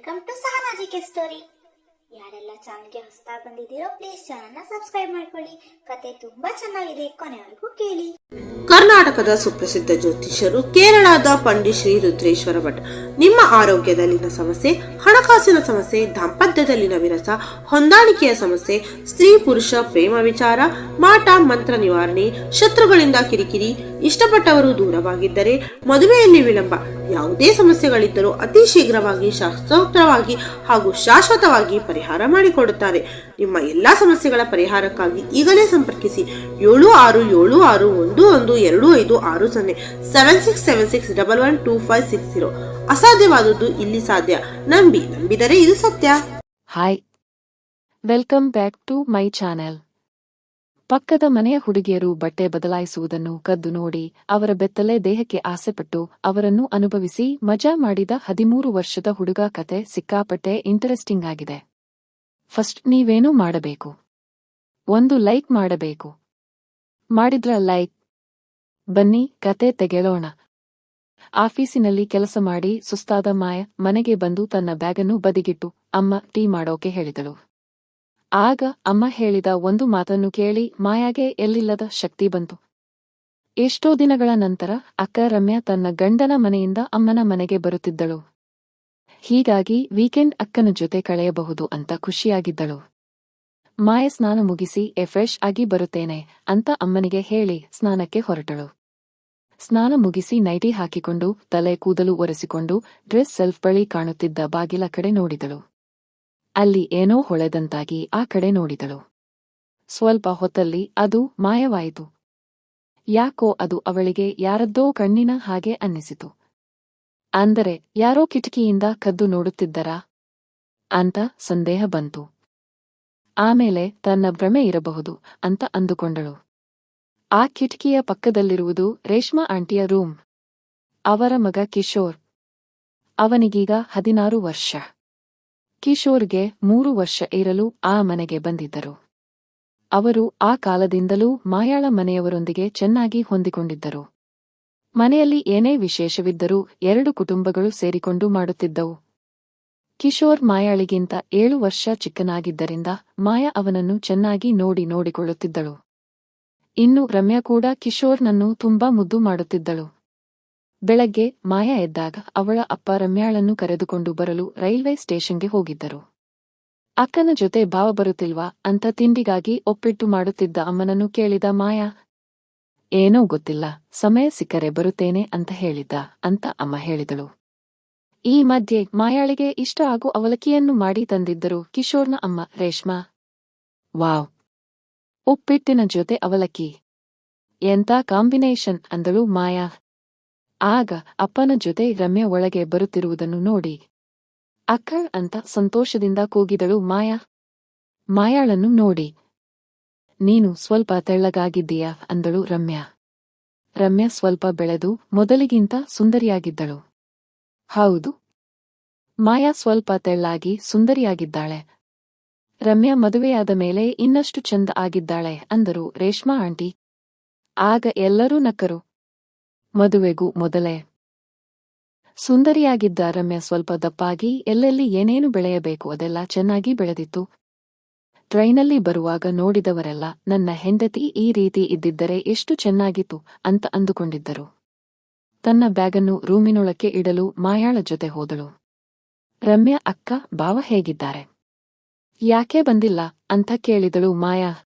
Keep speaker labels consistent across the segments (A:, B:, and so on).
A: Welcome to ಸಹನಾಜಿಕೆ story. ಯಾರೆಲ್ಲ ಚಾನಲ್ಗೆ ಹೊಸ್ತಾ ಬಂದಿದ್ದೀರೋ please ಚಾನಲ್ನ ಸಬ್ಸ್ಕ್ರೈಬ್ ಮಾಡ್ಕೊಳ್ಳಿ. ಕತೆ ತುಂಬಾ ಚೆನ್ನಾಗಿದೆ, ಕೊನೆವರೆಗೂ ಕೇಳಿ.
B: ಕರ್ನಾಟಕದ ಸುಪ್ರಸಿದ್ಧ ಜ್ಯೋತಿಷ್ಯರು ಕೇರಳದ ಪಂಡಿತ್ ಶ್ರೀ ರುದ್ರೇಶ್ವರ ಭಟ್. ನಿಮ್ಮ ಆರೋಗ್ಯದಲ್ಲಿನ ಸಮಸ್ಯೆ, ಹಣಕಾಸಿನ ಸಮಸ್ಯೆ, ದಾಂಪತ್ಯದಲ್ಲಿನ ವಿರಸ, ಹೊಂದಾಣಿಕೆಯ ಸಮಸ್ಯೆ, ಸ್ತ್ರೀ ಪುರುಷ ಪ್ರೇಮ ವಿಚಾರ, ಮಾಟ, ಮಂತ್ರ ನಿವಾರಣೆ, ಶತ್ರುಗಳಿಂದ ಕಿರಿಕಿರಿ ಇಷ್ಟಪಟ್ಟವರು ದೂರವಾಗಿದ್ದರೆ ಮದುವೆಯಲ್ಲಿ ವಿಳಂಬ. ಯಾವುದೇ ಸಮಸ್ಯೆಗಳಿದ್ದರೂ ಅತಿ ಶೀಘ್ರವಾಗಿ ಶಾಸ್ತ್ರೋಕ್ತವಾಗಿ ಹಾಗೂ ಶಾಶ್ವತವಾಗಿ ಪರಿಹಾರ ಮಾಡಿಕೊಡುತ್ತಾರೆ. ನಿಮ್ಮ ಎಲ್ಲ ಸಮಸ್ಯೆಗಳ ಪರಿಹಾರಕ್ಕಾಗಿ ಈಗಲೇ ಸಂಪರ್ಕಿಸಿ. ಏಳು ಆರು ಏಳು ಆರು ಒಂದು ಒಂದು ಎರಡು ಐದು ಆರು ಸೊನ್ನೆ seven six seven six double one two five six zero ಅಸಾಧ್ಯವಾದದ್ದು ಇಲ್ಲಿ ಸಾಧ್ಯ. ನಂಬಿ, ನಂಬಿದರೆ ಇದು ಸತ್ಯ.
C: Hi welcome back to my channel ಪಕ್ಕದ ಮನೆಯ ಹುಡುಗಿಯರು ಬಟ್ಟೆ ಬದಲಾಯಿಸುವುದನ್ನು ಕದ್ದು ನೋಡಿ ಅವರ ಬೆತ್ತಲೆ ದೇಹಕ್ಕೆ ಆಸೆಪಟ್ಟು ಅವರನ್ನು ಅನುಭವಿಸಿ ಮಜಾ ಮಾಡಿದ ಹದಿಮೂರು ವರ್ಷದ ಹುಡುಗ ಕತೆ ಸಿಕ್ಕಾಪಟ್ಟೆ ಇಂಟರೆಸ್ಟಿಂಗ್ ಆಗಿದೆ. ಫಸ್ಟ್ ನೀವೇನೂ ಮಾಡಬೇಕು. ಒಂದು ಲೈಕ್ ಮಾಡಬೇಕು. ಮಾಡಿದ್ರ ಲೈಕ್. ಬನ್ನಿ, ಕತೆ ತೆಗೆಳೋಣ ಆಫೀಸಿನಲ್ಲಿ ಕೆಲಸ ಮಾಡಿ ಸುಸ್ತಾದ ಮಾಯ ಮನೆಗೆ ಬಂದು ತನ್ನ ಬ್ಯಾಗನ್ನು ಬದಿಗಿಟ್ಟು, ಅಮ್ಮ ಟೀ ಮಾಡೋಕೆ ಹೇಳಿದಳು. ಆಗ ಅಮ್ಮ ಹೇಳಿದ ಒಂದು ಮಾತನ್ನು ಕೇಳಿ ಮಾಯಾಗೆ ಎಲ್ಲಿಲ್ಲದ ಶಕ್ತಿ ಬಂತು. ಎಷ್ಟೋ ದಿನಗಳ ನಂತರ ಅಕ್ಕ ರಮ್ಯಾ ತನ್ನ ಗಂಡನ ಮನೆಯಿಂದ ಅಮ್ಮನ ಮನೆಗೆ ಬರುತ್ತಿದ್ದಳು. ಹೀಗಾಗಿ ವೀಕೆಂಡ್ ಅಕ್ಕನ ಜೊತೆ ಕಳೆಯಬಹುದು ಅಂತ ಖುಷಿಯಾಗಿದ್ದಳು. ಮಾಯ ಸ್ನಾನ ಮುಗಿಸಿ ಎಫ್ರೆಶ್ ಫ್ರೆಶ್ ಆಗಿ ಬರುತ್ತೇನೆ ಅಂತ ಅಮ್ಮನಿಗೆ ಹೇಳಿ ಸ್ನಾನಕ್ಕೆ ಹೊರಟಳು. ಸ್ನಾನ ಮುಗಿಸಿ ನೈಟಿ ಹಾಕಿಕೊಂಡು ತಲೆ ಕೂದಲು ಒರೆಸಿಕೊಂಡು ಡ್ರೆಸ್ ಸೆಲ್ಫ್ ಬಳಿ ಕಾಣುತ್ತಿದ್ದ ಬಾಗಿಲ ಕಡೆ ನೋಡಿದಳು. ಅಲ್ಲಿ ಏನೋ ಹೊಳೆದಂತಾಗಿ ಆ ಕಡೆ ನೋಡಿದಳು. ಸ್ವಲ್ಪ ಹೊತ್ತಲ್ಲಿ ಅದು ಮಾಯವಾಯಿತು. ಯಾಕೋ ಅದು ಅವಳಿಗೆ ಯಾರದ್ದೋ ಕಣ್ಣಿನ ಹಾಗೆ ಅನ್ನಿಸಿತು. ಅಂದರೆ ಯಾರೋ ಕಿಟಕಿಯಿಂದ ಕದ್ದು ನೋಡುತ್ತಿದ್ದರಾ? ಅಂತ ಸಂದೇಹ ಬಂತು. ಆಮೇಲೆ ತನ್ನ ಭ್ರಮೆ ಇರಬಹುದು ಅಂತ ಅಂದುಕೊಂಡಳು. ಆ ಕಿಟಕಿಯ ಪಕ್ಕದಲ್ಲಿರುವುದು ರೇಷ್ಮಾ ಆಂಟಿಯ ರೂಮ್. ಅವರ ಮಗ ಕಿಶೋರ್. ಅವನಿಗೀಗ ಹದಿನಾರು ವರ್ಷ. ಕಿಶೋರ್ಗೆ ಮೂರು ವರ್ಷ ಇರಲು ಆ ಮನೆಗೆ ಬಂದಿದ್ದರು. ಅವರು ಆ ಕಾಲದಿಂದಲೂ ಮಾಯಾಳ ಮನೆಯವರೊಂದಿಗೆ ಚೆನ್ನಾಗಿ ಹೊಂದಿಕೊಂಡಿದ್ದರು. ಮನೆಯಲ್ಲಿ ಏನೇ ವಿಶೇಷವಿದ್ದರೂ ಎರಡು ಕುಟುಂಬಗಳು ಸೇರಿಕೊಂಡು ಮಾಡುತ್ತಿದ್ದವು. ಕಿಶೋರ್ ಮಾಯಾಳಿಗಿಂತ ಏಳು ವರ್ಷ ಚಿಕ್ಕನಾಗಿದ್ದರಿಂದ ಮಾಯಾ ಅವನನ್ನು ಚೆನ್ನಾಗಿ ನೋಡಿ ನೋಡಿಕೊಳ್ಳುತ್ತಿದ್ದಳು. ಇನ್ನು ರಮ್ಯಾ ಕೂಡ ಕಿಶೋರ್ನನ್ನು ತುಂಬಾ ಮುದ್ದು ಮಾಡುತ್ತಿದ್ದಳು. ಬೆಳಗ್ಗೆ ಮಾಯಾ ಎದ್ದಾಗ ಅವಳ ಅಪ್ಪ ರಮ್ಯಾಳನ್ನು ಕರೆದುಕೊಂಡು ಬರಲು ರೈಲ್ವೆ ಸ್ಟೇಷನ್ಗೆ ಹೋಗಿದ್ದರು. ಅಕ್ಕನ ಜೊತೆ ಭಾವ ಬರುತ್ತಿಲ್ವಾ ಅಂತ ತಿಂಡಿಗಾಗಿ ಒಪ್ಪಿಟ್ಟು ಮಾಡುತ್ತಿದ್ದ ಅಮ್ಮನನ್ನು ಕೇಳಿದ ಮಾಯಾ, ಏನೋ ಗೊತ್ತಿಲ್ಲ, ಸಮಯ ಸಿಕ್ಕರೆ ಬರುತ್ತೇನೆ ಅಂತ ಹೇಳಿದ್ದ ಅಂತ ಅಮ್ಮ ಹೇಳಿದಳು. ಈ ಮಧ್ಯೆ ಮಾಯಾಳಿಗೆ ಇಷ್ಟ ಆಗೋ ಅವಲಕ್ಕಿಯನ್ನು ಮಾಡಿ ತಂದಿದ್ದರು ಕಿಶೋರ್ನ ಅಮ್ಮ ರೇಷ್ಮಾ. ವಾವ್, ಉಪ್ಪಿಟ್ಟಿನ ಜೊತೆ ಅವಲಕ್ಕಿ ಎಂತ ಕಾಂಬಿನೇಷನ್ ಅಂದಳು ಮಾಯಾ. ಆಗ ಅಪ್ಪನ ಜೊತೆ ರಮ್ಯ ಒಳಗೆ ಬರುತ್ತಿರುವುದನ್ನು ನೋಡಿ. ಅಕ್ಕ ಅಂತ ಸಂತೋಷದಿಂದ ಕೂಗಿದಳು ಮಾಯಾ. ಮಾಯಾಳನ್ನು ನೋಡಿ. ನೀನು ಸ್ವಲ್ಪ ತೆಳ್ಳಗಾಗಿದ್ದೀಯಾ? ಅಂದಳು ರಮ್ಯಾ. ರಮ್ಯಾ ಸ್ವಲ್ಪ ಬೆಳೆದು ಮೊದಲಿಗಿಂತ ಸುಂದರಿಯಾಗಿದ್ದಳು. ಹೌದು. ಮಾಯಾ ಸ್ವಲ್ಪ ತೆಳ್ಳಾಗಿ ಸುಂದರಿಯಾಗಿದ್ದಾಳೆ. ರಮ್ಯಾ ಮದುವೆಯಾದ ಮೇಲೆ ಇನ್ನಷ್ಟು ಚಂದ ಆಗಿದ್ದಾಳೆ, ಅಂದರು ರೇಷ್ಮಾ ಆಂಟಿ. ಆಗ ಎಲ್ಲರೂ ನಕ್ಕರು. ಮದುವೆಗೂ ಮೊದಲೇ. ಸುಂದರಿಯಾಗಿದ್ದ ರಮ್ಯ ಸ್ವಲ್ಪ ದಪ್ಪಾಗಿ, ಎಲ್ಲೆಲ್ಲಿ ಏನೇನು ಬೆಳೆಯಬೇಕು ಅದೆಲ್ಲ ಚೆನ್ನಾಗಿ ಬೆಳೆದಿತ್ತು. ಟ್ರೈನಲ್ಲಿ ಬರುವಾಗ ನೋಡಿದವರೆಲ್ಲ, ನನ್ನ ಹೆಂಡತಿ ಈ ರೀತಿ ಇದ್ದಿದ್ದರೆ ಎಷ್ಟು ಚೆನ್ನಾಗಿತ್ತು ಅಂತ ಅಂದುಕೊಂಡಿದ್ದರು. ತನ್ನ ಬ್ಯಾಗನ್ನು ರೂಮಿನೊಳಕ್ಕೆ ಇಡಲು ಮಾಯಾಳ ಜೊತೆ ಹೋದಳು. ರಮ್ಯ ಅಕ್ಕ, ಭಾವ ಹೇಗಿದ್ದಾರೆ? ಯಾಕೆ ಬಂದಿಲ್ಲ ಅಂತ ಕೇಳಿದಳು ಮಾಯಾ.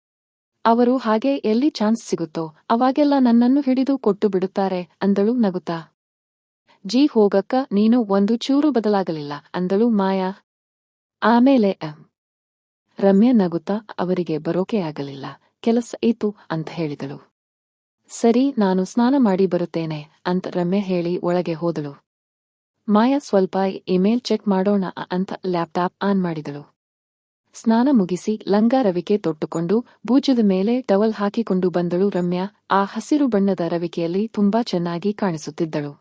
C: ಅವರು ಹಾಗೆ ಎಲ್ಲಿ ಚಾನ್ಸ್ ಸಿಗುತ್ತೋ ಅವಾಗೆಲ್ಲ ನನ್ನನ್ನು ಹಿಡಿದು ಕೊಟ್ಟು ಬಿಡುತ್ತಾರೆ ಅಂದಳು ನಗುತ್ತಾ. ಜೀ ಹೋಗಕ್ಕ ನೀನು ಒಂದು ಚೂರು ಬದಲಾಗಲಿಲ್ಲ ಅಂದಳು ಮಾಯಾ. ಆಮೇಲೆ. ರಮ್ಯಾ ನಗುತ್ತಾ ಅವರಿಗೆ ಬರೋಕೆ ಆಗಲಿಲ್ಲ. ಕೆಲಸ ಇತ್ತು ಅಂತ ಹೇಳಿದಳು. ಸರಿ ನಾನು ಸ್ನಾನ ಮಾಡಿ ಬರುತ್ತೇನೆ ಅಂತ ರಮ್ಯಾ ಹೇಳಿ ಒಳಗೆ ಹೋದಳು. ಮಾಯಾ ಸ್ವಲ್ಪ ಇಮೇಲ್ ಚೆಕ್ ಮಾಡೋಣ ಅಂತ ಲ್ಯಾಪ್ಟಾಪ್ ಆನ್ ಮಾಡಿದಳು. ಸ್ನಾನ ಮುಗಿಸಿ ಲಂಗಾರವಿಕೆ ತೊಟ್ಟುಕೊಂಡು ಬೂಜದ ಮೇಲೆ ಟವಲ್ ಹಾಕಿಕೊಂಡು ಬಂದಳು ರಮ್ಯಾ. ಆ ಹಸಿರು ಬಣ್ಣದ ರವಿಕೆಯಲ್ಲಿ ತುಂಬಾ ಚೆನ್ನಾಗಿ ಕಾಣಿಸುತ್ತಿದ್ದಳು.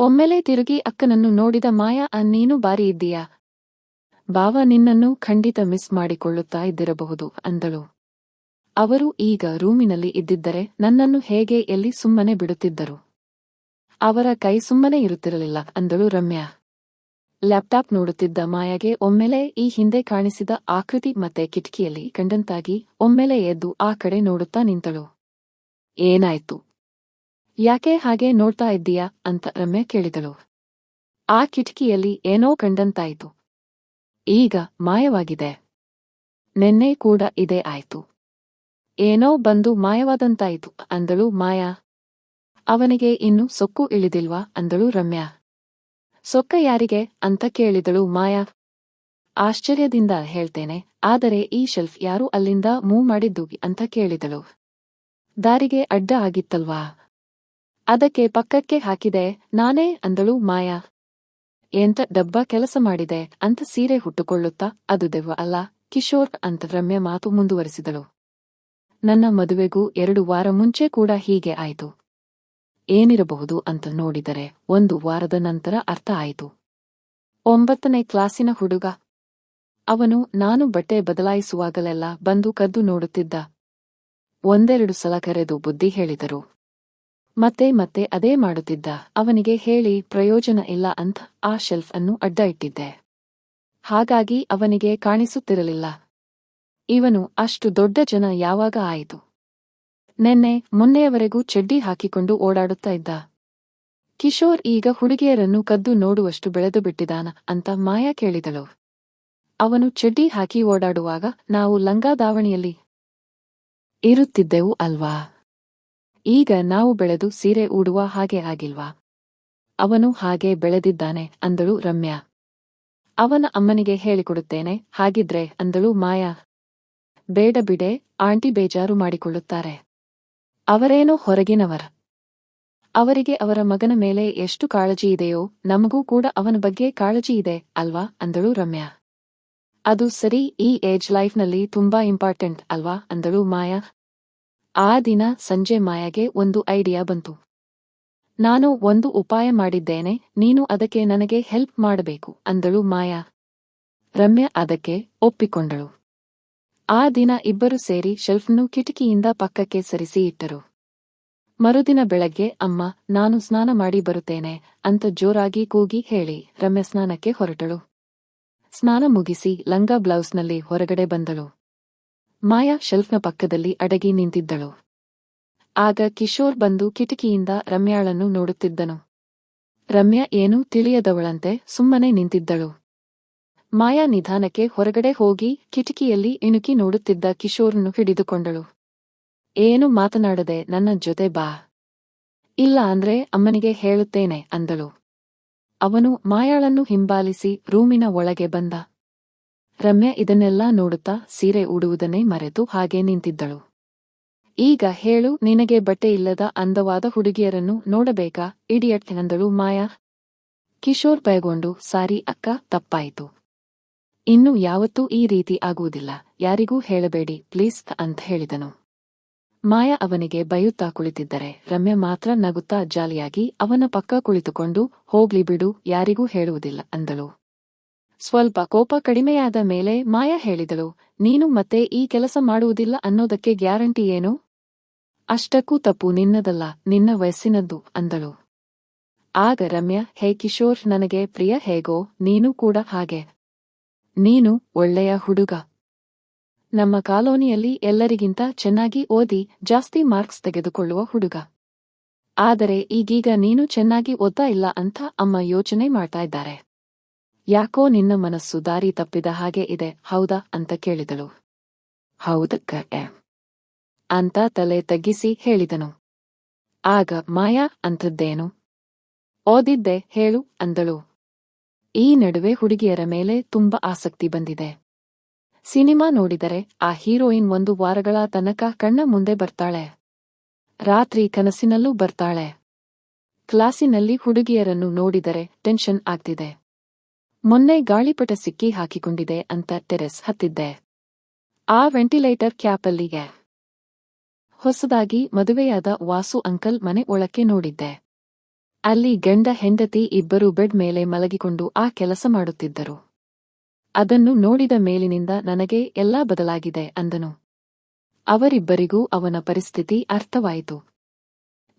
C: ಒಮ್ಮೆಲೆ ತಿರುಗಿ ಅಕ್ಕನನ್ನು ನೋಡಿದ ಮಾಯಾ ನೀನು ಬಾರಿ ಇದ್ದೀಯಾ? ಬಾವ ನಿನ್ನನ್ನು ಖಂಡಿತ ಮಿಸ್ ಮಾಡಿಕೊಳ್ಳುತ್ತಾ ಇದ್ದಿರಬಹುದು, ಅಂದಳು. ಅವರು ಈಗ ರೂಮಿನಲ್ಲಿ ಇದ್ದಿದ್ದರೆ ನನ್ನನ್ನು ಹೇಗೆ ಎಲ್ಲಿ ಸುಮ್ಮನೆ ಬಿಡುತ್ತಿದ್ದರು? ಅವರ ಕೈ ಸುಮ್ಮನೆ ಇರುತ್ತಿರಲಿಲ್ಲ, ಅಂದಳು ರಮ್ಯಾ. ಲ್ಯಾಪ್ಟಾಪ್ ನೋಡುತ್ತಿದ್ದ ಮಾಯಾಗೆ ಒಮ್ಮೆಲೆ ಈ ಹಿಂದೆ ಕಾಣಿಸಿದ ಆಕೃತಿ ಮತ್ತೆ ಕಿಟಕಿಯಲ್ಲಿ ಕಂಡಂತಾಗಿ ಒಮ್ಮೆಲೆ ಎದ್ದು ಆ ಕಡೆ ನೋಡುತ್ತಾ ನಿಂತಳು. ಏನಾಯ್ತು? ಯಾಕೆ ಹಾಗೆ ನೋಡ್ತಾ ಇದ್ದೀಯಾ ಅಂತ ರಮ್ಯ ಕೇಳಿದಳು. ಆ ಕಿಟಕಿಯಲ್ಲಿ ಏನೋ ಕಂಡಂತಾಯಿತು. ಈಗ ಮಾಯವಾಗಿದೆ. ನೆನ್ನೆ ಕೂಡ ಇದೇ ಆಯ್ತು. ಏನೋ ಬಂದು ಮಾಯವಾದಂತಾಯಿತು ಅಂದಳು ಮಾಯಾ. ಅವನಿಗೆ ಇನ್ನು ಸೊಕ್ಕು ಇಳಿದಿಲ್ವಾ ಅಂದಳು ರಮ್ಯಾ. ಸೊಕ್ಕ ಯಾರಿಗೆ ಅಂತ ಕೇಳಿದಳು ಮಾಯಾ. ಆಶ್ಚರ್ಯದಿಂದ ಹೇಳ್ತೇನೆ, ಆದರೆ ಈ ಶೆಲ್ಫ್ ಯಾರು ಅಲ್ಲಿಂದ ಮೂವ್ ಮಾಡಿದ್ದು ಅಂತ ಕೇಳಿದಳು. ದಾರಿಗೆ ಅಡ್ಡ ಆಗಿತ್ತಲ್ವಾ? ಅದಕ್ಕೆ ಪಕ್ಕಕ್ಕೆ ಹಾಕಿದೆ, ನಾನೇ ಅಂದಳು ಮಾಯಾ. ಎಂತ ಡಬ್ಬ ಕೆಲಸ ಮಾಡಿದೆ ಅಂತ ಸೀರೆ ಹುಟ್ಟುಕೊಳ್ಳುತ್ತಾ, ಅದು ದೆವ್ವ ಅಲ್ಲ, ಕಿಶೋರ್ ಅಂತ ರಮ್ಯ ಮಾತು ಮುಂದುವರಿಸಿದಳು. ನನ್ನ ಮದುವೆಗೂ ಎರಡು ವಾರ ಮುಂಚೆ ಕೂಡ ಹೀಗೆ ಆಯಿತು. ಏನಿರಬಹುದು ಅಂತ ನೋಡಿದರೆ ಒಂದು ವಾರದ ನಂತರ ಅರ್ಥ ಆಯಿತು. ಒಂಬತ್ತನೇ ಕ್ಲಾಸಿನ ಹುಡುಗ. ಅವನು, ನಾನು ಬಟ್ಟೆ ಬದಲಾಯಿಸುವಾಗಲೆಲ್ಲ ಬಂದು ಕದ್ದು ನೋಡುತ್ತಿದ್ದ. ಒಂದೆರಡು ಸಲ ಕರೆದು ಬುದ್ಧಿ ಹೇಳಿದರು. ಮತ್ತೆ ಮತ್ತೆ ಅದೇ ಮಾಡುತ್ತಿದ್ದ. ಅವನಿಗೆ ಹೇಳಿ, ಪ್ರಯೋಜನ ಇಲ್ಲ ಅಂತ ಆ ಶೆಲ್ಫ್ ಅನ್ನು ಅಡ್ಡ ಇಟ್ಟಿದ್ದೆ. ಹಾಗಾಗಿ ಅವನಿಗೆ ಕಾಣಿಸುತ್ತಿರಲಿಲ್ಲ. ಇವನು ಅಷ್ಟು ದೊಡ್ಡ ಜನ ಯಾವಾಗ ಆಯಿತು? ನೆನ್ನೆ ಮೊನ್ನೆಯವರೆಗೂ ಚಡ್ಡಿ ಹಾಕಿಕೊಂಡು ಓಡಾಡುತ್ತಾ ಇದ್ದ. ಕಿಶೋರ್ ಈಗ ಹುಡುಗಿಯರನ್ನು ಕದ್ದು ನೋಡುವಷ್ಟು ಬೆಳೆದು ಬಿಟ್ಟಿದಾನ ಅಂತ ಮಾಯಾ ಕೇಳಿದಳು. ಅವನು ಚಡ್ಡಿ ಹಾಕಿ ಓಡಾಡುವಾಗ ನಾವು ಲಂಗಾದಾವಣಿಯಲ್ಲಿ ಇರುತ್ತಿದ್ದೆವು ಅಲ್ವಾ? ಈಗ ನಾವು ಬೆಳೆದು ಸೀರೆ ಉಡುವ ಹಾಗೆ ಆಗಿಲ್ವಾ? ಅವನು ಹಾಗೆ ಬೆಳೆದಿದ್ದಾನೆ ಅಂದಳು ರಮ್ಯಾ. ಅವನ ಅಮ್ಮನಿಗೆ ಹೇಳಿಕೊಡುತ್ತೇನೆ, ಹಾಗಿದ್ರೆ ಅಂದಳು ಮಾಯಾ. ಬೇಡ ಬಿಡೆ, ಆಂಟಿ ಬೇಜಾರು ಮಾಡಿಕೊಳ್ಳುತ್ತಾರೆ. ಅವರೇನೋ ಹೊರಗಿನವರ. ಅವರಿಗೆ ಅವರ ಮಗನ ಮೇಲೆ ಎಷ್ಟು ಕಾಳಜಿ ಇದೆಯೋ, ನಮಗೂ ಕೂಡ ಅವನ ಬಗ್ಗೆ ಕಾಳಜಿ ಇದೆ, ಅಲ್ವಾ? ಅಂದಳು ರಮ್ಯಾ. ಅದು ಸರಿ, ಈ ಏಜ್ ಲೈಫ್ನಲ್ಲಿ ತುಂಬಾ ಇಂಪಾರ್ಟೆಂಟ್, ಅಲ್ವಾ? ಅಂದಳು ಮಾಯಾ. ಆ ದಿನ ಸಂಜೆ ಮಾಯಾಗೆ ಒಂದು ಐಡಿಯಾ ಬಂತು. ನಾನು ಒಂದು ಉಪಾಯ ಮಾಡಿದ್ದೇನೆ, ನೀನು ಅದಕ್ಕೆ ನನಗೆ ಹೆಲ್ಪ್ ಮಾಡಬೇಕು, ಅಂದಳು ಮಾಯಾ. ರಮ್ಯಾ ಅದಕ್ಕೆ ಒಪ್ಪಿಕೊಂಡಳು. ಆ ದಿನ ಇಬ್ಬರು ಸೇರಿ ಶೆಲ್ಫ್ನು ಕಿಟಕಿಯಿಂದ ಪಕ್ಕಕ್ಕೆ ಸರಿಸಿ ಇಟ್ಟರು. ಮರುದಿನ ಬೆಳಗ್ಗೆ, ಅಮ್ಮ, ನಾನು ಸ್ನಾನ ಮಾಡಿ ಬರುತ್ತೇನೆ ಅಂತ ಜೋರಾಗಿ ಕೂಗಿ ಹೇಳಿ ರಮ್ಯ ಸ್ನಾನಕ್ಕೆ ಹೊರಟಳು. ಸ್ನಾನ ಮುಗಿಸಿ ಲಂಗಾ ಬ್ಲೌಸ್ನಲ್ಲಿ ಹೊರಗಡೆ ಬಂದಳು. ಮಾಯಾ ಶೆಲ್ಫ್ನ ಪಕ್ಕದಲ್ಲಿ ಅಡಗಿ ನಿಂತಿದ್ದಳು. ಆಗ ಕಿಶೋರ್ ಬಂದು ಕಿಟಕಿಯಿಂದ ರಮ್ಯಾಳನ್ನು ನೋಡುತ್ತಿದ್ದನು. ರಮ್ಯಾ ಏನೂ ತಿಳಿಯದವಳಂತೆ ಸುಮ್ಮನೆ ನಿಂತಿದ್ದಳು. ಮಾಯಾ ನಿಧಾನಕ್ಕೆ ಹೊರಗಡೆ ಹೋಗಿ ಕಿಟಕಿಯಲ್ಲಿ ಇಣುಕಿ ನೋಡುತ್ತಿದ್ದ ಕಿಶೋರ್ನು ಹಿಡಿದುಕೊಂಡಳು. ಏನು ಮಾತನಾಡದೆ ನನ್ನ ಜೊತೆ ಬಾ. ಇಲ್ಲ ಅಂದ್ರೆ ಅಮ್ಮನಿಗೆ ಹೇಳುತ್ತೇನೆ, ಅಂದಳು. ಅವನು ಮಾಯಾಳನ್ನು ಹಿಂಬಾಲಿಸಿ ರೂಮಿನ ಒಳಗೆ ಬಂದ. ರಮ್ಯಾ ಇದನ್ನೆಲ್ಲಾ ನೋಡುತ್ತಾ ಸೀರೆ ಉಡುವುದನ್ನೇ ಮರೆತು ಹಾಗೆ ನಿಂತಿದ್ದಳು. ಈಗ ಹೇಳು, ನಿನಗೆ ಬಟ್ಟೆ ಇಲ್ಲದ ಅಂದವಾದ ಹುಡುಗಿಯರನ್ನು ನೋಡಬೇಕಾ, ಇಡಿಯಟ್, ಎಂದಳು ಮಾಯಾ. ಕಿಶೋರ್ ಬಯಗೊಂಡು ಸಾರಿ ಅಕ್ಕ, ತಪ್ಪಾಯಿತು. ಇನ್ನು ಯಾವತ್ತೂ ಈ ರೀತಿ ಆಗುವುದಿಲ್ಲ. ಯಾರಿಗೂ ಹೇಳಬೇಡಿ, ಪ್ಲೀಸ್ ಅಂತ ಹೇಳಿದನು. ಮಾಯಾ ಅವನಿಗೆ ಬೈಯುತ್ತಾ ಕುಳಿತಿದ್ದರೆ, ರಮ್ಯ ಮಾತ್ರ ನಗುತ್ತಾ ಜಾಲಿಯಾಗಿ, ಅವನ ಪಕ್ಕ ಕುಳಿತುಕೊಂಡು, ಹೋಗ್ಲಿ ಬಿಡು, ಯಾರಿಗೂ ಹೇಳುವುದಿಲ್ಲ ಅಂದಳು. ಸ್ವಲ್ಪ ಕೋಪ ಕಡಿಮೆಯಾದ ಮೇಲೆ ಮಾಯಾ ಹೇಳಿದಳು, ನೀನು ಮತ್ತೆ ಈ ಕೆಲಸ ಮಾಡುವುದಿಲ್ಲ ಅನ್ನೋದಕ್ಕೆ ಗ್ಯಾರಂಟಿ ಏನು? ಅಷ್ಟಕ್ಕೂ ತಪ್ಪು, ನಿನ್ನದಲ್ಲ, ನಿನ್ನ ವಯಸ್ಸಿನದ್ದು, ಅಂದಳು. ಆಗ ರಮ್ಯ, ಹೇ ಕಿಶೋರ್, ನನಗೆ ಪ್ರಿಯ, ಹೇಗೋ, ನೀನು ಕೂಡ ಹಾಗೆ ನೀನು ಒಳ್ಳೆಯ ಹುಡುಗ. ನಮ್ಮ ಕಾಲೋನಿಯಲ್ಲಿ ಎಲ್ಲರಿಗಿಂತ ಚೆನ್ನಾಗಿ ಓದಿ, ಜಾಸ್ತಿ ಮಾರ್ಕ್ಸ್ ತೆಗೆದುಕೊಳ್ಳುವ ಹುಡುಗ. ಆದರೆ ಈಗೀಗ ನೀನು ಚೆನ್ನಾಗಿ ಓದ್ತಾ ಇಲ್ಲ ಅಂತ ಅಮ್ಮ ಯೋಚನೆ ಮಾಡ್ತಾ ಇದ್ದಾರೆ. ಯಾಕೋ ನಿನ್ನ ಮನಸ್ಸು ದಾರಿ ತಪ್ಪಿದ ಹಾಗೆ ಇದೆ, ಹೌದಾ ಅಂತ ಕೇಳಿದಳು. ಹೌದಕ್ಕ. ಅಂತ ತಲೆ ತಗ್ಗಿಸಿ ಹೇಳಿದನು. ಆಗ, ಮಾಯಾ, ಅಂಥದ್ದೇನು? ಓದಿದ್ದೆ, ಹೇಳು, ಅಂದಳು. ಈ ನಡುವೆ ಹುಡುಗಿಯರ ಮೇಲೆ ತುಂಬ ಆಸಕ್ತಿ ಬಂದಿದೆ. ಸಿನಿಮಾ ನೋಡಿದರೆ ಆ ಹೀರೋಯಿನ್ ಒಂದು ವಾರಗಳ ತನಕ ಕಣ್ಣ ಮುಂದೆ ಬರ್ತಾಳೆ. ರಾತ್ರಿ ಕನಸಿನಲ್ಲೂ ಬರ್ತಾಳೆ. ಕ್ಲಾಸಿನಲ್ಲಿ ಹುಡುಗಿಯರನ್ನು ನೋಡಿದರೆ ಟೆನ್ಷನ್ ಆಗ್ತಿದೆ. ಮೊನ್ನೆ ಗಾಳಿಪಟ ಸಿಕ್ಕಿ ಹಾಕಿಕೊಂಡಿದೆ ಅಂತ ಟೆರೆಸ್ ಹತ್ತಿದ್ದೆ. ಆ ವೆಂಟಿಲೇಟರ್ ಕ್ಯಾಪಲ್ಲಿಗೆ. ಹೊಸದಾಗಿ ಮದುವೆಯಾದ ವಾಸು ಅಂಕಲ್ ಮನೆ ಒಳಕ್ಕೆ ನೋಡಿದ್ದೆ. ಅಲ್ಲಿ ಗಂಡ ಹೆಂಡತಿ ಇಬ್ಬರು ಬೆಡ್ ಮೇಲೆ ಮಲಗಿಕೊಂಡು ಆ ಕೆಲಸ ಮಾಡುತ್ತಿದ್ದರು. ಅದನ್ನು ನೋಡಿದ ಮೇಲಿನಿಂದ ನನಗೆ ಎಲ್ಲಾ ಬದಲಾಗಿದೆ ಅಂದನು. ಅವರಿಬ್ಬರಿಗೂ ಅವನ ಪರಿಸ್ಥಿತಿ ಅರ್ಥವಾಯಿತು.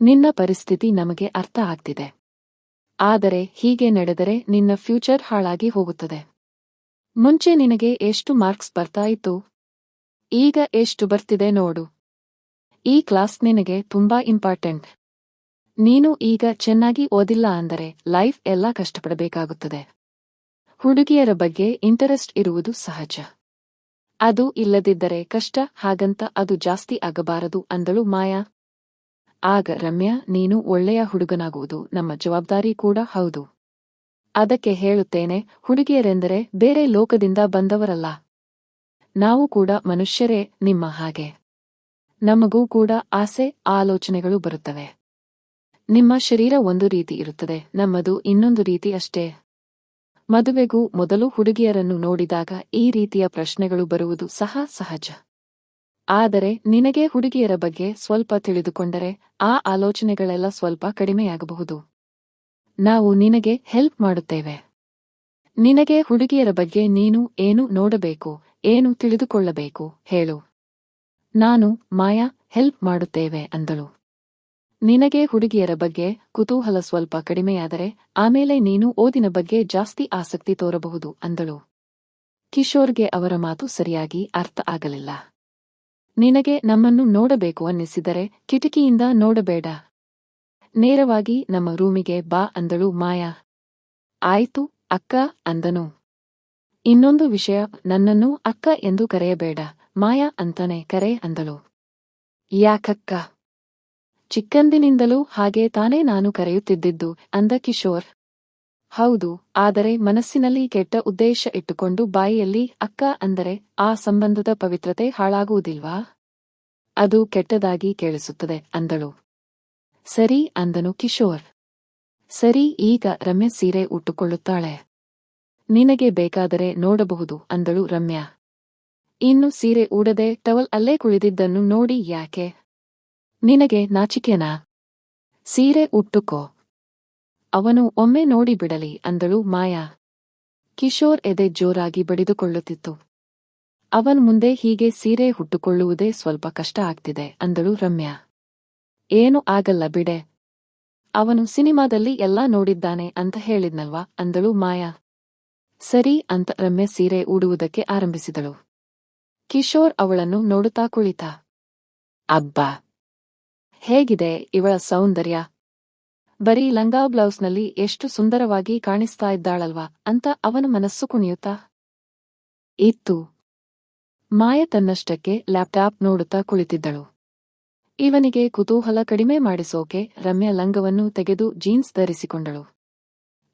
C: ನಿನ್ನ ಪರಿಸ್ಥಿತಿ ನಮಗೆ ಅರ್ಥ ಆಗ್ತಿದೆ. ಆದರೆ ಹೀಗೆ ನಡೆದರೆ ನಿನ್ನ ಫ್ಯೂಚರ್ ಹಾಳಾಗಿ ಹೋಗುತ್ತದೆ. ಮುಂಚೆ ನಿನಗೆ ಎಷ್ಟು ಮಾರ್ಕ್ಸ್ ಬರ್ತಾ ಇತ್ತು ಈಗ ಎಷ್ಟು ಬರ್ತಿದೆ ನೋಡು. ಈ ಕ್ಲಾಸ್ ನಿನಗೆ ತುಂಬಾ ಇಂಪಾರ್ಟೆಂಟ್. ನೀನು ಈಗ ಚೆನ್ನಾಗಿ ಓದಿಲ್ಲ ಅಂದರೆ ಲೈಫ್ ಎಲ್ಲ ಕಷ್ಟಪಡಬೇಕಾಗುತ್ತದೆ. ಹುಡುಗಿಯರ ಬಗ್ಗೆ ಇಂಟರೆಸ್ಟ್ ಇರುವುದು ಸಹಜ. ಅದು ಇಲ್ಲದಿದ್ದರೆ ಕಷ್ಟ, ಹಾಗಂತ ಅದು ಜಾಸ್ತಿ ಆಗಬಾರದು ಅಂದಳು ಮಾಯಾ. ಆಗ ರಮ್ಯಾ, ನೀನು ಒಳ್ಳೆಯ ಹುಡುಗನಾಗುವುದು ನಮ್ಮ ಜವಾಬ್ದಾರಿ ಕೂಡ ಹೌದು. ಅದಕ್ಕೆ ಹೇಳುತ್ತೇನೆ, ಹುಡುಗಿಯರೆಂದರೆ ಬೇರೆ ಲೋಕದಿಂದ ಬಂದವರಲ್ಲ. ನಾವು ಕೂಡ ಮನುಷ್ಯರೇ ನಿಮ್ಮ ಹಾಗೆ. ನಮಗೂ ಕೂಡ ಆಸೆ, ಆಲೋಚನೆಗಳು ಬರುತ್ತವೆ. ನಿಮ್ಮ ಶರೀರ ಒಂದು ರೀತಿ ಇರುತ್ತದೆ, ನಮ್ಮದು ಇನ್ನೊಂದು ರೀತಿ ಅಷ್ಟೇ. ಮದುವೆಗೂ ಮೊದಲು ಹುಡುಗಿಯರನ್ನು ನೋಡಿದಾಗ ಈ ರೀತಿಯ ಪ್ರಶ್ನೆಗಳು ಬರುವುದು ಸಹ ಸಹಜ. ಆದರೆ ನಿನಗೆ ಹುಡುಗಿಯರ ಬಗ್ಗೆ ಸ್ವಲ್ಪ ತಿಳಿದುಕೊಂಡರೆ ಆ ಆಲೋಚನೆಗಳೆಲ್ಲ ಸ್ವಲ್ಪ ಕಡಿಮೆಯಾಗಬಹುದು. ನಾವು ನಿನಗೆ ಹೆಲ್ಪ್ ಮಾಡುತ್ತೇವೆ. ನಿನಗೆ ಹುಡುಗಿಯರ ಬಗ್ಗೆ ನೀನು ಏನು ನೋಡಬೇಕು, ಏನು ತಿಳಿದುಕೊಳ್ಳಬೇಕು ಹೇಳು. ನಾನು ಮಾಯಾ, ಹೆಲ್ಪ್ ಮಾಡುತ್ತೇವೆ ಅಂದಳು. ನಿನಗೆ ಹುಡುಗಿಯರ ಬಗ್ಗೆ ಕುತೂಹಲ ಸ್ವಲ್ಪ ಕಡಿಮೆಯಾದರೆ, ಆಮೇಲೆ ನೀನು ಓದಿನ ಬಗ್ಗೆ ಜಾಸ್ತಿ ಆಸಕ್ತಿ ತೋರಬಹುದು, ಅಂದಳು. ಕಿಶೋರ್ಗೆ ಅವರ ಮಾತು ಸರಿಯಾಗಿ ಅರ್ಥ ಆಗಲಿಲ್ಲ. ನಿನಗೆ ನಮ್ಮನ್ನು ನೋಡಬೇಕು ಅನ್ನಿಸಿದರೆ ಕಿಟಕಿಯಿಂದ ನೋಡಬೇಡ. ನೇರವಾಗಿ ನಮ್ಮ ರೂಮಿಗೆ ಬಾ ಅಂದಳು ಮಾಯಾ. ಆಯ್ತು, ಅಕ್ಕ, ಅಂದನು. ಇನ್ನೊಂದು ವಿಷಯ, ನನ್ನನ್ನು ಅಕ್ಕ ಎಂದು ಕರೆಯಬೇಡ, ಮಾಯಾ ಅಂತಾನೆ ಕರೆ ಅಂದಳು. ಯಾಕಕ್ಕ? ಚಿಕ್ಕಂದಿನಿಂದಲೂ ಹಾಗೆ ತಾನೇ ನಾನು ಕರೆಯುತ್ತಿದ್ದಿದ್ದು, ಅಂದ ಕಿಶೋರ್. ಹೌದು, ಆದರೆ ಮನಸ್ಸಿನಲ್ಲಿ ಕೆಟ್ಟ ಉದ್ದೇಶ ಇಟ್ಟುಕೊಂಡು ಬಾಯಿಯಲ್ಲಿ, ಅಕ್ಕ ಅಂದರೆ ಆ ಸಂಬಂಧದ ಪವಿತ್ರತೆ ಹಾಳಾಗುವುದಿಲ್ವಾ? ಅದು ಕೆಟ್ಟದಾಗಿ ಕೇಳಿಸುತ್ತದೆ, ಅಂದಳು. ಸರಿ, ಅಂದನು ಕಿಶೋರ್. ಸರಿ, ಈಗ ರಮ್ಯ ಸೀರೆ ಉಟ್ಟುಕೊಳ್ಳುತ್ತಾಳೆ. ನಿನಗೆ ಬೇಕಾದರೆ ನೋಡಬಹುದು, ಅಂದಳು ರಮ್ಯಾ. ಇನ್ನು ಸೀರೆ ಉಡದೆ ಟವಲ್ ಅಲ್ಲೇ ಕುಳಿದಿದ್ದನ್ನು ನೋಡಿ ಯಾಕೆ? ನಿನಗೆ ನಾಚಿಕೆನಾ? ಸೀರೆ ಉಟ್ಟುಕೋ. ಅವನು, ಒಮ್ಮೆ ನೋಡಿ ಬಿಡಲಿ, ಅಂದಳು ಮಾಯಾ. ಕಿಶೋರ್ ಎದೆ ಜೋರಾಗಿ ಬಡಿದುಕೊಳ್ಳುತ್ತಿತ್ತು. ಅವನ್ ಮುಂದೆ ಹೀಗೆ ಸೀರೆ ಹುಟ್ಟುಕೊಳ್ಳುವುದೇ ಸ್ವಲ್ಪ ಕಷ್ಟ ಆಗ್ತಿದೆ, ಅಂದಳು ರಮ್ಯಾ. ಏನು ಆಗಲ್ಲ ಬಿಡೆ. ಅವನು ಸಿನಿಮಾದಲ್ಲಿ ಎಲ್ಲಾ ನೋಡಿದ್ದಾನೆ ಅಂತ ಹೇಳಿದ್ನಲ್ವಾ? ಅಂದಳು ಮಾಯಾ. ಸರಿ, ಅಂತ ರಮ್ಯ ಸೀರೆ ಉಡುವುದಕ್ಕೆ ಆರಂಭಿಸಿದಳು. ಕಿಶೋರ್ ಅವಳನ್ನು ನೋಡುತ್ತಾ ಕುಳಿತ. ಅಬ್ಬಾ! ಹೇಗಿದೆ ಇವಳ ಸೌಂದರ್ಯ? ಬರೀ ಲಂಗಾ ಬ್ಲೌಸ್ನಲ್ಲಿ ಎಷ್ಟು ಸುಂದರವಾಗಿ ಕಾಣಿಸ್ತಾ ಇದ್ದಾಳಲ್ವಾ ಅಂತ ಅವನ ಮನಸ್ಸು ಕುಣಿಯುತ್ತಾ? ಇತ್ತು. ಮಾಯ ತನ್ನಷ್ಟಕ್ಕೆ ಲ್ಯಾಪ್ಟಾಪ್ ನೋಡುತ್ತಾ ಕುಳಿತಿದ್ದಳು. ಇವನಿಗೆ ಕುತೂಹಲ ಕಡಿಮೆ ಮಾಡಿಸೋಕೆ ರಮ್ಯ ಲಂಗವನ್ನು ತೆಗೆದು ಜೀನ್ಸ್ ಧರಿಸಿಕೊಂಡಳು.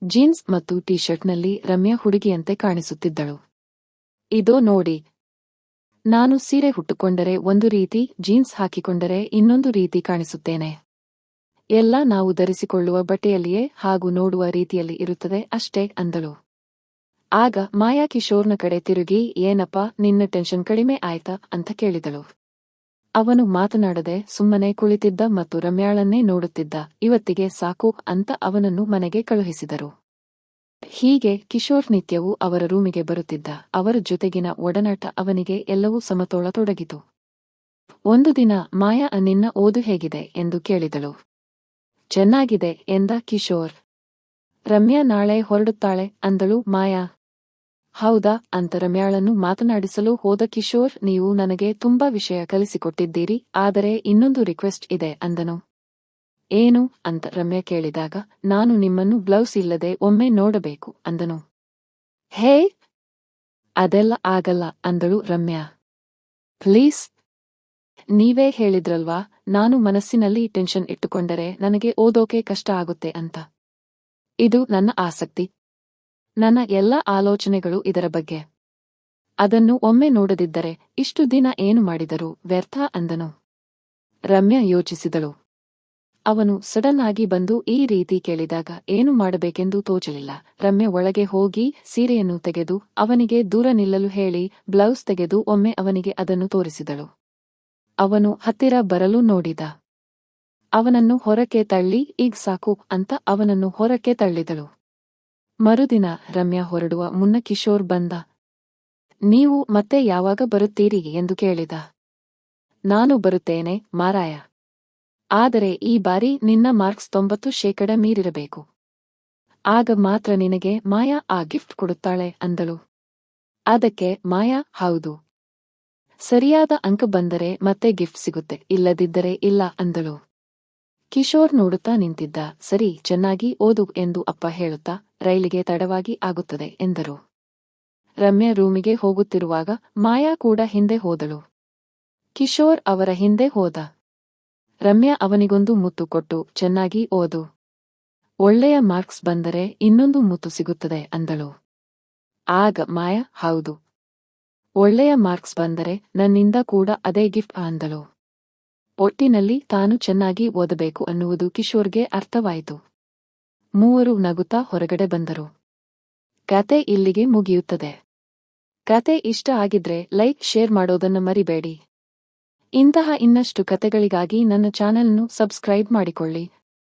C: ಜೀನ್ಸ್ ಮತ್ತು ಟೀ ಶರ್ಟ್ನಲ್ಲಿ ರಮ್ಯ ಹುಡುಗಿಯಂತೆ ಕಾಣಿಸುತ್ತಿದ್ದಳು. ಇದೋ ನೋಡಿ ನಾನು ಸೀರೆ ಹುಟ್ಟುಕೊಂಡರೆ ಒಂದು ರೀತಿ, ಜೀನ್ಸ್ ಹಾಕಿಕೊಂಡರೆ ಇನ್ನೊಂದು ರೀತಿ ಕಾಣಿಸುತ್ತೇನೆ. ಎಲ್ಲ ನಾವು ಧರಿಸಿಕೊಳ್ಳುವ ಬಟ್ಟೆಯಲ್ಲಿಯೇ ಹಾಗೂ ನೋಡುವ ರೀತಿಯಲ್ಲಿ ಇರುತ್ತದೆ ಅಷ್ಟೇ ಅಂದಳು. ಆಗ ಮಾಯಾ ಕಿಶೋರ್ನ ಕಡೆ ತಿರುಗಿ, ಏನಪ್ಪ, ನಿನ್ನ ಟೆನ್ಷನ್ ಕಡಿಮೆ ಆಯ್ತಾ ಅಂತ ಕೇಳಿದಳು. ಅವನು ಮಾತನಾಡದೆ ಸುಮ್ಮನೆ ಕುಳಿತಿದ್ದ ಮತ್ತು ರಮ್ಯಾಳನ್ನೇ ನೋಡುತ್ತಿದ್ದ. ಇವತ್ತಿಗೆ ಸಾಕು ಅಂತ ಅವನನ್ನು ಮನೆಗೆ ಕಳುಹಿಸಿದರು. ಹೀಗೆ ಕಿಶೋರ್ ನಿತ್ಯವು ಅವರ ರೂಮಿಗೆ ಬರುತ್ತಿದ್ದ ಅವರ ಜೊತೆಗಿನ ಒಡನಾಟ ಅವನಿಗೆ ಎಲ್ಲವೂ ಸಮತೋಲತೊಡಗಿತು. ಒಂದು ದಿನ ಮಾಯಾ ನಿನ್ನ ಓದು ಹೇಗಿದೆ ಎಂದು ಕೇಳಿದಳು. ಚೆನ್ನಾಗಿದೆ ಎಂದ ಕಿಶೋರ್. ರಮ್ಯಾ ನಾಳೆ ಹೊರಡುತ್ತಾಳೆ ಅಂದಳು ಮಾಯಾ. ಹೌದಾ ಅಂತ ರಮ್ಯಾಳನ್ನು ಮಾತನಾಡಿಸಲು ಹೋದ ಕಿಶೋರ್, ನೀವು ನನಗೆ ತುಂಬಾ ವಿಷಯ ಕಲಿಸಿಕೊಟ್ಟಿದ್ದೀರಿ, ಆದರೆ ಇನ್ನೊಂದು ರಿಕ್ವೆಸ್ಟ್ ಇದೆ ಅಂದನು. ಏನು ಅಂತ ರಮ್ಯಾ ಕೇಳಿದಾಗ, ನಾನು ನಿಮ್ಮನ್ನು ಬ್ಲೌಸ್ ಇಲ್ಲದೆ ಒಮ್ಮೆ ನೋಡಬೇಕು ಅಂದನು. ಹೇ, ಅದೆಲ್ಲ ಆಗಲ್ಲ ಅಂದಳು ರಮ್ಯಾ. ಪ್ಲೀಸ್, ನೀವೇ ಹೇಳಿದ್ರಲ್ವಾ, ನಾನು ಮನಸ್ಸಿನಲ್ಲಿ ಟೆನ್ಷನ್ ಇಟ್ಟುಕೊಂಡರೆ ನನಗೆ ಓದೋಕೆ ಕಷ್ಟ ಆಗುತ್ತೆ ಅಂತ. ಇದು ನನ್ನ ಆಸಕ್ತಿ. ನನ್ನ ಎಲ್ಲ ಆಲೋಚನೆಗಳು ಇದರ ಬಗ್ಗೆ. ಅದನ್ನು ಒಮ್ಮೆ ನೋಡದಿದ್ದರೆ ಇಷ್ಟು ದಿನ ಏನು ಮಾಡಿದರು ವ್ಯರ್ಥ ಅಂದನು. ರಮ್ಯಾ ಯೋಚಿಸಿದಳು. ಅವನು ಸಡನ್ ಆಗಿ ಬಂದು ಈ ರೀತಿ ಕೇಳಿದಾಗ, ಏನು ಮಾಡಬೇಕೆಂದು ತೋಚಲಿಲ್ಲ. ರಮ್ಯ ಒಳಗೆ ಹೋಗಿ ಸೀರೆಯನ್ನು ತೆಗೆದು ಅವನಿಗೆ ದೂರ ನಿಲ್ಲಲು ಹೇಳಿ, ಬ್ಲೌಸ್ ತೆಗೆದು ಒಮ್ಮೆ ಅವನಿಗೆ ಅದನ್ನು ತೋರಿಸಿದಳು. ಅವನು ಹತ್ತಿರ ಬರಲು ನೋಡಿದ. ಅವನನ್ನು ಹೊರಕ್ಕೆ ತಳ್ಳಿ, ಈಗ ಸಾಕು ಅಂತ ಅವನನ್ನು ಹೊರಕ್ಕೆ ತಳ್ಳಿದಳು. ಮರುದಿನ ರಮ್ಯಾ ಹೊರಡುವ ಮುನ್ನ ಕಿಶೋರ್ ಬಂದ. ನೀವು ಮತ್ತೆ ಯಾವಾಗ ಬರುತ್ತೀರಿ? ಎಂದು ಕೇಳಿದ. ನಾನು ಬರುತ್ತೇನೆ, ಮಾರಾಯ. ಆದರೆ ಈ ಬಾರಿ ನಿನ್ನ ಮಾರ್ಕ್ಸ್ ತೊಂಬತ್ತು ಶೇಕಡ ಮೀರಿರಬೇಕು. ಆಗ ಮಾತ್ರ ನಿನಗೆ ಮಾಯಾ ಆ ಗಿಫ್ಟ್ ಕೊಡುತ್ತಾಳೆ ಅಂದಳು. ಅದಕ್ಕೆ ಮಾಯಾ, ಹೌದು. ಸರಿಯಾದ ಅಂಕ ಬಂದರೆ ಮತ್ತೆ ಗಿಫ್ಟ್ ಸಿಗುತ್ತೆ, ಇಲ್ಲದಿದ್ದರೆ ಇಲ್ಲ ಅಂದಳು. ಕಿಶೋರ್ ನೋಡುತ್ತಾ ನಿಂತಿದ್ದ, ಸರಿ, ಚೆನ್ನಾಗಿ ಓದು ಎಂದು ಅಪ್ಪ ಹೇಳುತ್ತಾ, ರೈಲಿಗೆ ತಡವಾಗಿ ಆಗುತ್ತದೆ ಎಂದರು. ರಮ್ಯಾ ರೂಮಿಗೆ ಹೋಗುತ್ತಿರುವಾಗ ಮಾಯಾ ಕೂಡ ಹಿಂದೆ ಹೋದಳು. ಕಿಶೋರ್ ಅವರ ಹಿಂದೆ ಹೋದ. ರಮ್ಯಾ ಅವನಿಗೊಂದು ಮುತ್ತು ಕೊಟ್ಟು ಚೆನ್ನಾಗಿ ಓದು. ಒಳ್ಳೆಯ ಮಾರ್ಕ್ಸ್ ಬಂದರೆ ಇನ್ನೊಂದು ಮುತ್ತು ಸಿಗುತ್ತದೆ ಅಂದಳು. ಆಗ ಮಾಯಾ, ಹೌದು. ಒಳ್ಳೆಯ ಮಾರ್ಕ್ಸ್ ಬಂದರೆ ನನ್ನಿಂದ ಕೂಡ ಅದೇ ಗಿಫ್ಟ್ ಅಂದಳು. ಒಟ್ಟಿನಲ್ಲಿ ತಾನು ಚೆನ್ನಾಗಿ ಓದಬೇಕು ಅನ್ನುವುದು ಕಿಶೋರ್ಗೆ ಅರ್ಥವಾಯಿತು. ಮೂವರು ನಗುತ್ತಾ ಹೊರಗಡೆ ಬಂದರು. ಕತೆ ಇಲ್ಲಿಗೆ ಮುಗಿಯುತ್ತದೆ. ಕತೆ ಇಷ್ಟ ಆಗಿದ್ರೆ ಲೈಕ್, ಶೇರ್ ಮಾಡೋದನ್ನ ಮರಿಬೇಡಿ. ಇಂತಹ ಇನ್ನಷ್ಟು ಕತೆಗಳಿಗಾಗಿ ನನ್ನ ಚಾನೆಲ್ನ್ನು ಸಬ್ಸ್ಕ್ರೈಬ್ ಮಾಡಿಕೊಳ್ಳಿ.